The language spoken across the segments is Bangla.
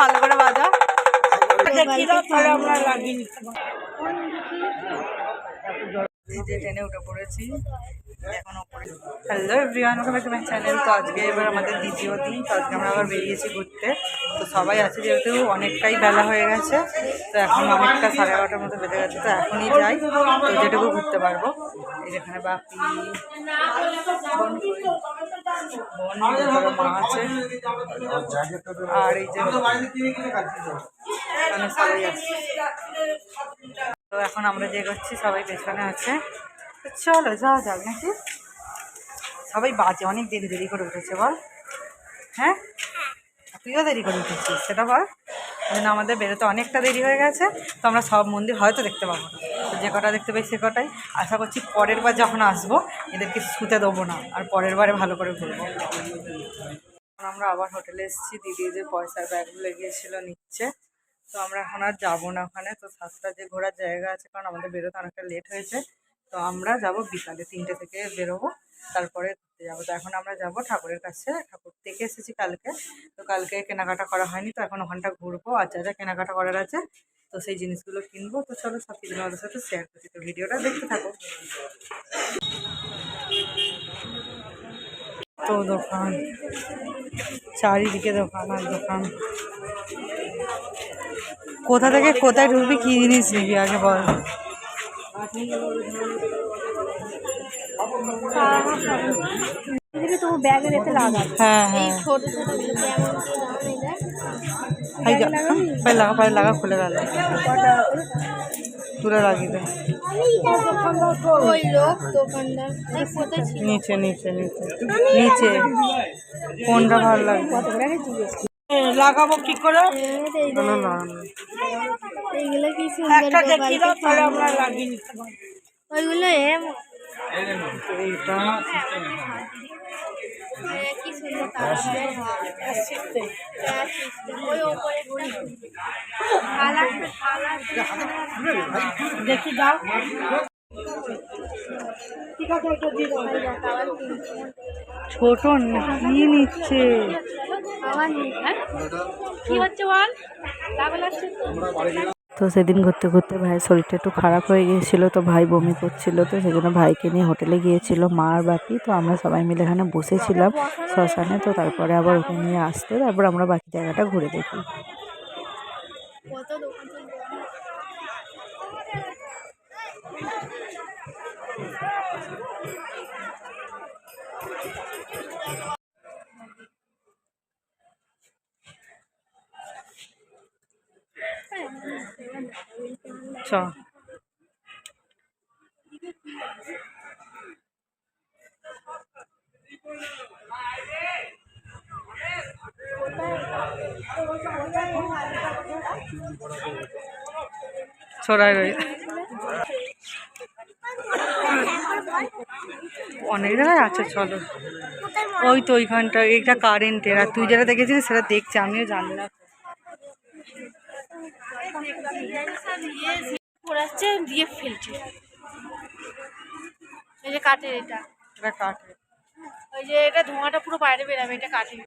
ভালো করে বাজা। এই যে ট্রেনে উঠে পড়েছি। এখন ওপরে হ্যালো এভরিওয়ান ওখানে একটা চ্যানেল তো আজকে এবার আমাদের দ্বিতীয় দিন তো আজকে আমরা আবার বেরিয়েছি ঘুরতে। তো সবাই আছে যেহেতু অনেকটাই বেলা হয়ে গেছে। তো এখন অনেকটা সাড়ে এগারোটার মতো বেজে গেছে তো এখনই যাই। তো যেটুকু ঘুরতে পারব। এই যেখানে বাপি মা আছে। আর এই যে মানে সবাই আছে। তো এখন আমরা যে করছি সবাই পেছনে আছে। তো চলো, যাওয়া যাক নাকি? সবাই বাজে, অনেক দেরি দেরি করে উঠেছে, বল। হ্যাঁ? তুইও দেরি করে উঠেছিস, সেটা বল। ওই জন্য আমাদের বেরোতে অনেকটা দেরি হয়ে গেছে, তো আমরা সব মন্দির হয়তো দেখতে পাবো। না তো যে কটা দেখতে পাই সে কটাই। আশা করছি পরের বার যখন আসব, এদেরকে শুতে দেবো না, আর পরের বারে ভালো করে ঘুরবো। আমরা আবার হোটেলে এসেছি, দিদি যে পয়সার ব্যাগগুলো গিয়েছিল নিচ্ছে। তো আমরা এখন আর যাব না ওখানে। তো সাতটা যে ঘোরার জায়গা আছে, কারণ আমাদের বেরোতে অনেকটা লেট হয়েছে। তো আমরা যাব বিকালে তিনটে থেকে বেরোবো, তারপরে ঘুরতে যাব। তো এখন আমরা যাব ঠাকুরের কাছে। ঠাকুর থেকে এসেছি কালকে। তো কালকে কেনাকাটা করা হয়নি, তো এখন ওখানটা ঘুরবো। আর যা যা কেনাকাটা করার আছে, তো সেই জিনিসগুলো কিনবো। তো চলো সব কিছু আমাদের সাথে শেয়ার করছি। তো ভিডিওটা দেখতে থাকো। তো দোকান, চারিদিকে দোকান আর দোকান। কোথা থেকে কোথায় ঢুকবি কি জিনিস নিবি আগে বল। লাগাবে হ্যাঁ। হ্যাঁ লাগা খুলে গেল তুলে ছিল? নিচে নিচে নিচে নিচে। কোনটা ভালো লাগে? করি লাগাবো কি করে? এইগুলো তাহলে আমরা লাগিয়ে নিতে ওইগুলো এম এইটা কি সুন্দর? তারা ওই দেখি দাও ঠিক আছে দিয়ে দাও। ছোট কি নিচ্ছে তো সেদিন ঘুরতে ঘুরতে ভাইয়ের শরীরটা একটু খারাপ হয়ে গিয়েছিল তো ভাই বমি করছিল তো সেই জন্য ভাইকে নিয়ে হোটেলে গিয়েছিল মা আর বাপি তো আমরা সবাই মিলে এখানে বসেছিলাম শ্মশানে তো তারপরে আবার ওকে নিয়ে আসতে তারপর আমরা বাকি জায়গাটা ঘুরে দেখি। দোকান ছড়াই রই অনেক জায়গায় আছে, চলো। ওই তো ওইখানটা এইটা কারেন্টের আর তুই যেটা দেখেছিস সেটা দেখছি, আমিও জানি না। পড়াচ্ছে দিয়ে ফেলছে এই যে কাঠের এটা এটা কাঠের ওই যে এটা ধোঁয়াটা পুরো বাইরে বেরাবে এটা কাঠের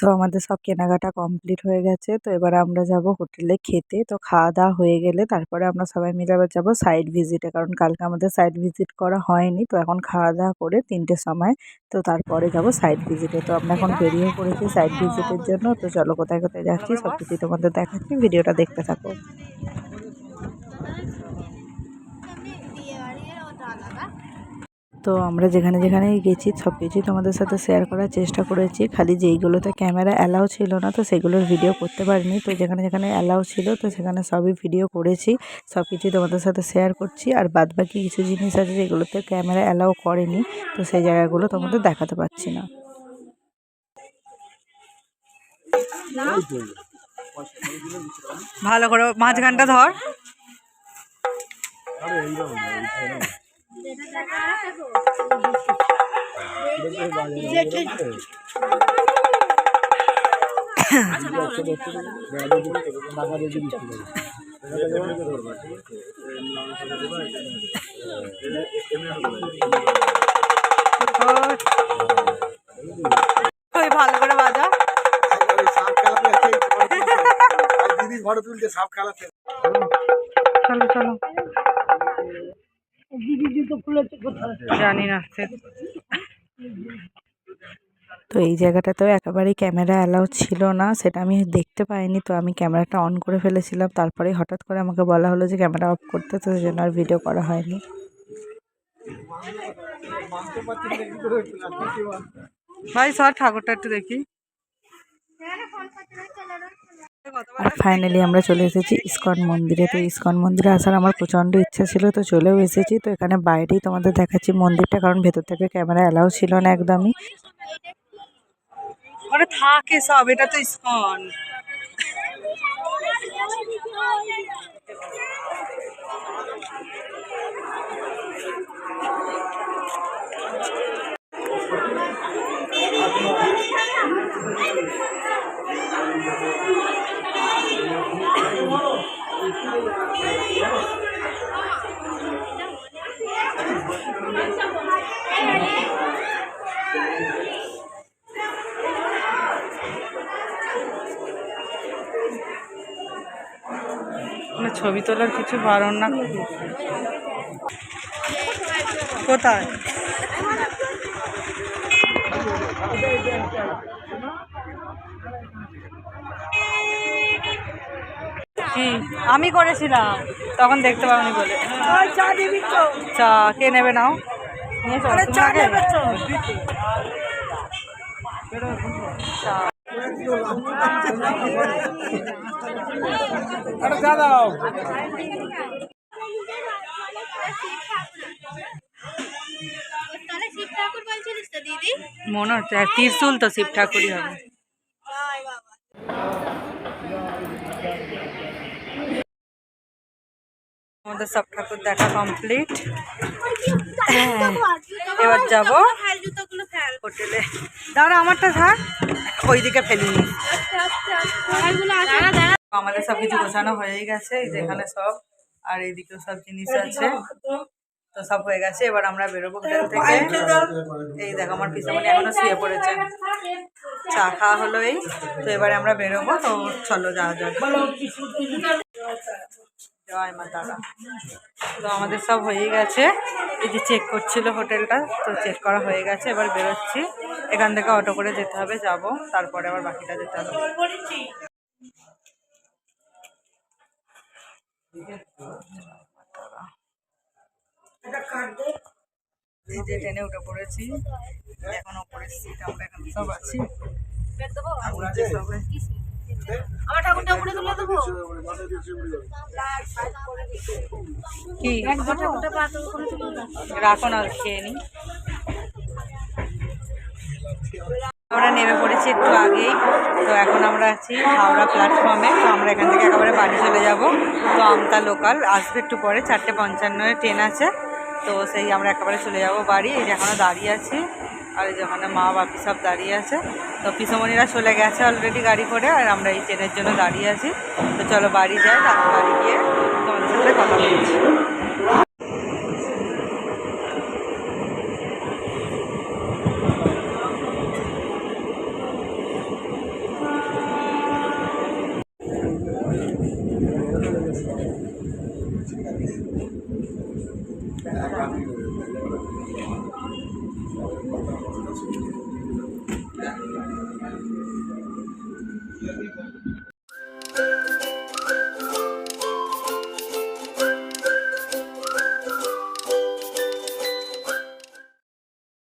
তো আমাদের সব কেনাকাটা কমপ্লিট হয়ে গেছে। তো এবার আমরা যাব হোটেলে খেতে। তো খাওয়া দাওয়া হয়ে গেলে তারপরে আমরা সবাই মিলে আবার যাব সাইড ভিজিটে কারণ কালকে আমাদের সাইড ভিজিট করা হয়নি। তো এখন খাওয়া দাওয়া করে তিনটে সময় তো তারপরে যাব সাইড ভিজিটে তো আমরা এখন বেরিয়ে পড়েছি সাইড ভিজিটের জন্য। তো চলো কোথায় কোথায় যাচ্ছি সব কিছুই তোমাদের দেখাচ্ছি। ভিডিওটা দেখতে থাকো। তো আমরা যেখানে যেখানে গেছি সব কিছুই তোমাদের সাথে শেয়ার করার চেষ্টা করেছি। খালি যেইগুলোতে ক্যামেরা অ্যালাউ ছিল না তো সেগুলোর ভিডিও করতে পারিনি। তো যেখানে যেখানে অ্যালাউ ছিল তো সেখানে সবই ভিডিও করেছি। সব কিছুই তোমাদের সাথে শেয়ার করছি। আর বাদ বাকি কিছু জিনিস আছে যেগুলোতে ক্যামেরা অ্যালাউ করেনি তো সেই জায়গাগুলো তোমাদের দেখাতে পারছি না। ভালো করে মাঝখানটা ধর। ভালো করে বাজা। দিদি ঘরে তুলতে সাপ খেলাতে। চলো চলো। জানি না তো এই জায়গাটাতেও একেবারেই ক্যামেরা অ্যালাউ ছিল না সেটা আমি দেখতে পাইনি তো আমি ক্যামেরাটা অন করে ফেলেছিলাম তারপরে হঠাৎ করে আমাকে বলা হলো যে ক্যামেরা অফ করতে তো সেই জন্য আর ভিডিও করা হয়নি। ভাই সর ঠাকুরটা একটু দেখি। আর ফাইনালি আমরা চলে এসেছি ইসকন মন্দিরে। তো ইসকন মন্দিরে আসার আমার প্রচণ্ড ইচ্ছা ছিল তো চলেও এসেছি। তো এখানে বাইরেই তোমাদের দেখাচ্ছি মন্দিরটা কারণ ভেতর থেকে ক্যামেরা অ্যালাউ ছিল না একদমই। থাকে সব এটা তো ইসকন। মানে ছবি তোলার কিছু বারণ না। কোথায়? আমি করেছিলাম। তখন দেখতে পাবনি বলে। চা কে নেবে নাও? মনে হচ্ছে ত্রিশুল তো শিব ঠাকুরই হবে। আমাদের সব ঠাকুর দেখা কমপ্লিট এবার যাব। Fail fail. হোটেলে। দাঁড়া আমারটা থাক। ওইদিকে ফেলিনি ফেলগুলো আছে। দাঁড়া দাঁড়া। আমাদের সব কিছু গোছানো হয়ে গেছে এই যেখানে সব। আর এইদিকেও সব জিনিস আছে। তো সব হয়ে গেছে এবার আমরা বেরোবো হোটেল থেকে। এই দেখো আমার পিসামণি এখনও শুয়ে পড়েছে চা খাওয়া হলো এই। তো এবারে আমরা বেরোবো তো চলো যাওয়া যাক। তো আমাদের সব হয়ে গেছে। এই যে চেক করছিল হোটেলটা, তো চেক করা হয়ে গেছে। এবার বেরোচ্ছি। এখান থেকে অটো করে যেতে হবে, যাব। তারপরে আবার বাকিটা যেতে হবে। যে ট্রেনে এখন ওপরের সিট আমরা সব আছি। উপরে তুলে দেবো কি? রাখো না খেয়ে নি। আমরা নেমে পড়েছি একটু আগেই। তো এখন আমরা আছি হাওড়া প্ল্যাটফর্মে তো আমরা এখান থেকে একেবারে বাড়ি চলে যাব। তো আমতা লোকাল আসবে একটু পরে চারটে পঞ্চান্নয় ট্রেন আছে। তো সেই আমরা একেবারে চলে যাব বাড়ি। এই যে এখনও দাঁড়িয়ে আছি। আর এই যেখানে মা বাপি সব দাঁড়িয়ে আছে। তো পিসমণিরা চলে গেছে অলরেডি গাড়ি করে আর আমরা এই ট্রেনের জন্য দাঁড়িয়ে আছি। তো চলো বাড়ি যাই, তারপর বাড়ি গিয়ে তোমাদের সাথে কথা বলছি। Thank you.